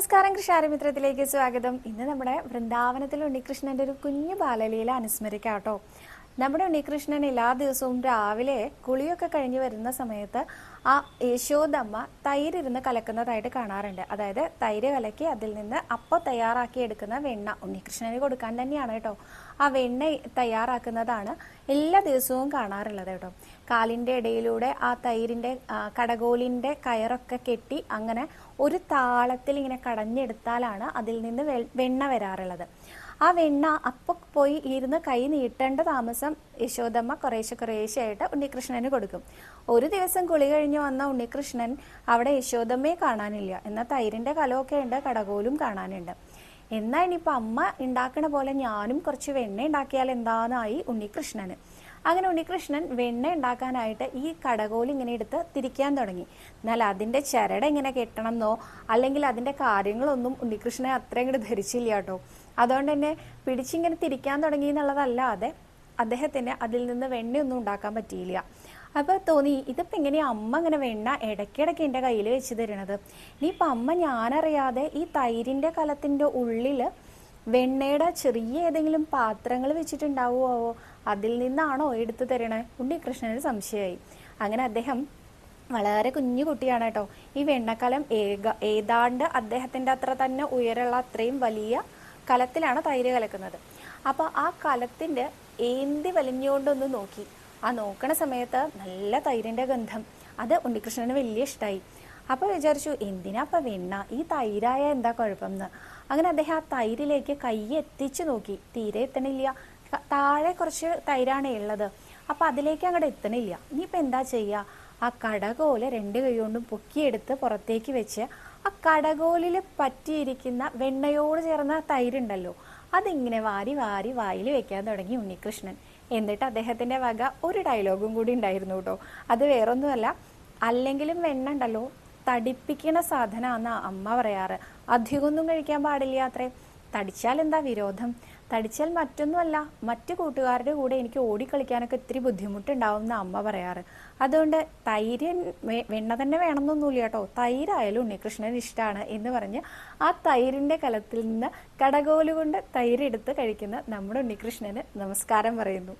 നമസ്കാരം കൃഷാരമിത്രത്തിലേക്ക് സ്വാഗതം. ഇന്ന് നമ്മുടെ വൃന്ദാവനത്തിൽ ഉണ്ണികൃഷ്ണന്റെ ഒരു കുഞ്ഞു ബാലലീല അനുസ്മരിക്കാം കേട്ടോ നമ്മുടെ ഉണ്ണികൃഷ്ണൻ എല്ലാ ദിവസവും രാവിലെ കുളിയൊക്കെ കഴിഞ്ഞ് വരുന്ന സമയത്ത് ആ യശോദമ്മ തൈരിരുന്ന് കലക്കുന്നതായിട്ട് കാണാറുണ്ട്. അതായത് തൈര് കലക്കി അതിൽ നിന്ന് അപ്പോൾ തയ്യാറാക്കി എടുക്കുന്ന വെണ്ണ ഉണ്ണികൃഷ്ണന് കൊടുക്കാൻ തന്നെയാണ് കേട്ടോ. ആ വെണ്ണ തയ്യാറാക്കുന്നതാണ് എല്ലാ ദിവസവും കാണാറുള്ളത് കേട്ടോ. കാലിന്റെ ഇടയിലൂടെ ആ തൈരിന്റെ കടകോലിന്റെ കയറൊക്കെ കെട്ടി അങ്ങനെ ഒരു താളത്തിൽ ഇങ്ങനെ കടഞ്ഞെടുത്താലാണ് അതിൽ നിന്ന് വെണ്ണ വരാറുള്ളത്. ആ വെണ്ണ അപ്പൊ പോയി ഇരുന്ന് കൈ നീട്ടേണ്ട താമസം യശോദമ്മ കുറേശ്ശെ കുറേശ്ശെ ആയിട്ട് ഉണ്ണികൃഷ്ണന് കൊടുക്കും. ഒരു ദിവസം കുളി കഴിഞ്ഞ് വന്ന ഉണ്ണികൃഷ്ണൻ അവിടെ യശോദമ്മയെ കാണാനില്ല. എന്നാൽ തൈരിന്റെ കലമൊക്കെ ഉണ്ട് കടകോലും കാണാനുണ്ട്. എന്നാ ഇനിയിപ്പോൾ അമ്മ ഉണ്ടാക്കണ പോലെ ഞാനും കുറച്ച് വെണ്ണ ഉണ്ടാക്കിയാൽ എന്താന്നായി ഉണ്ണികൃഷ്ണന്. അങ്ങനെ ഉണ്ണികൃഷ്ണൻ വെണ്ണ ഉണ്ടാക്കാനായിട്ട് ഈ കടകോൽ ഇങ്ങനെ എടുത്ത് തിരിക്കാൻ തുടങ്ങി. എന്നാൽ അതിന്റെ ചരട് എങ്ങനെ കെട്ടണം എന്നോ അല്ലെങ്കിൽ അതിന്റെ കാര്യങ്ങളൊന്നും ഉണ്ണികൃഷ്ണനെ അത്രയും ഇങ്ങോട്ട് ധരിച്ചില്ല കേട്ടോ. അതുകൊണ്ട് തന്നെ പിടിച്ചിങ്ങനെ തിരിക്കാൻ തുടങ്ങി എന്നുള്ളതല്ലാതെ അദ്ദേഹത്തിന് അതിൽ നിന്ന് വെണ്ണയൊന്നും ഉണ്ടാക്കാൻ പറ്റിയില്ല. അപ്പോൾ തോന്നി ഇതിപ്പോൾ എങ്ങനെയാ അമ്മ ഇങ്ങനെ വെണ്ണ ഇടയ്ക്കിടയ്ക്ക് എന്റെ കയ്യിൽ വെച്ച് തരണത് ഇനിയിപ്പോൾ അമ്മ ഞാനറിയാതെ ഈ തൈരിന്റെ കലത്തിന്റെ ഉള്ളിൽ വെണ്ണയുടെ ചെറിയ ഏതെങ്കിലും പാത്രങ്ങൾ വെച്ചിട്ടുണ്ടാവുമോ അതിൽ നിന്നാണോ എടുത്തു തരണേ? ഉണ്ണികൃഷ്ണന് സംശയമായി. അങ്ങനെ അദ്ദേഹം വളരെ കുഞ്ഞു കുട്ടിയാണ് കേട്ടോ. ഈ വെണ്ണക്കലം ഏക ഏതാണ്ട് അദ്ദേഹത്തിന്റെ അത്ര തന്നെ ഉയരമുള്ള അത്രയും വലിയ കലത്തിലാണ് തൈര് കലക്കുന്നത്. അപ്പോൾ ആ കലത്തിന്റെ ഏന്തി വലിഞ്ഞുകൊണ്ടൊന്ന് നോക്കി. ആ നോക്കണ സമയത്ത് നല്ല തൈരിന്റെ ഗന്ധം. അത് ഉണ്ണികൃഷ്ണന് വലിയ ഇഷ്ടമായി അപ്പോൾ വിചാരിച്ചു എന്തിനാ അപ്പം വെണ്ണ? ഈ തൈരായ എന്താ കുഴപ്പം അങ്ങനെ അദ്ദേഹം ആ തൈരിലേക്ക് കൈ എത്തിച്ചു നോക്കി. തീരെ എത്തണില്ല. താഴെ കുറച്ച് തൈരാണ് ഉള്ളത്. അപ്പൊ അതിലേക്ക് അങ്ങോട്ട് എത്തണില്ല. ഇനിയിപ്പോൾ എന്താ ചെയ്യുക ആ കടകോൽ രണ്ട് കൈ കൊണ്ടും പൊക്കിയെടുത്ത് പുറത്തേക്ക് വെച്ച് ആ കടകോലിൽ പറ്റിയിരിക്കുന്ന വെണ്ണയോട് ചേർന്ന തൈരുണ്ടല്ലോ അതിങ്ങനെ വാരി വാരി വായിൽ വെക്കാൻ തുടങ്ങി ഉണ്ണികൃഷ്ണൻ. എന്നിട്ട് അദ്ദേഹത്തിന്റെ വക ഒരു ഡയലോഗും കൂടി ഉണ്ടായിരുന്നു കേട്ടോ. അത് വേറൊന്നുമല്ല അല്ലെങ്കിലും വെണ്ണ ഉണ്ടല്ലോ തടിപ്പിക്കണ സാധനമാണെന്ന് അമ്മ പറയാറ്. അധികമൊന്നും കഴിക്കാൻ പാടില്ല അത്രേ. തടിച്ചാൽ എന്താ വിരോധം? തടിച്ചാൽ മറ്റൊന്നുമല്ല മറ്റു കൂട്ടുകാരുടെ കൂടെ എനിക്ക് ഓടിക്കളിക്കാനൊക്കെ ഇത്തിരി ബുദ്ധിമുട്ടുണ്ടാവും എന്ന് അമ്മ പറയാറ്. അതുകൊണ്ട് തൈര് വെണ്ണ തന്നെ വേണമെന്നൊന്നുമില്ല കേട്ടോ. തൈരായാലും ഉണ്ണികൃഷ്ണന് ഇഷ്ടമാണ് എന്ന് പറഞ്ഞ് ആ തൈരിന്റെ കലത്തിൽ നിന്ന് കടകോലുകൊണ്ട് തൈരെടുത്ത് കഴിക്കുന്ന നമ്മുടെ ഉണ്ണികൃഷ്ണന് നമസ്കാരം പറയുന്നു.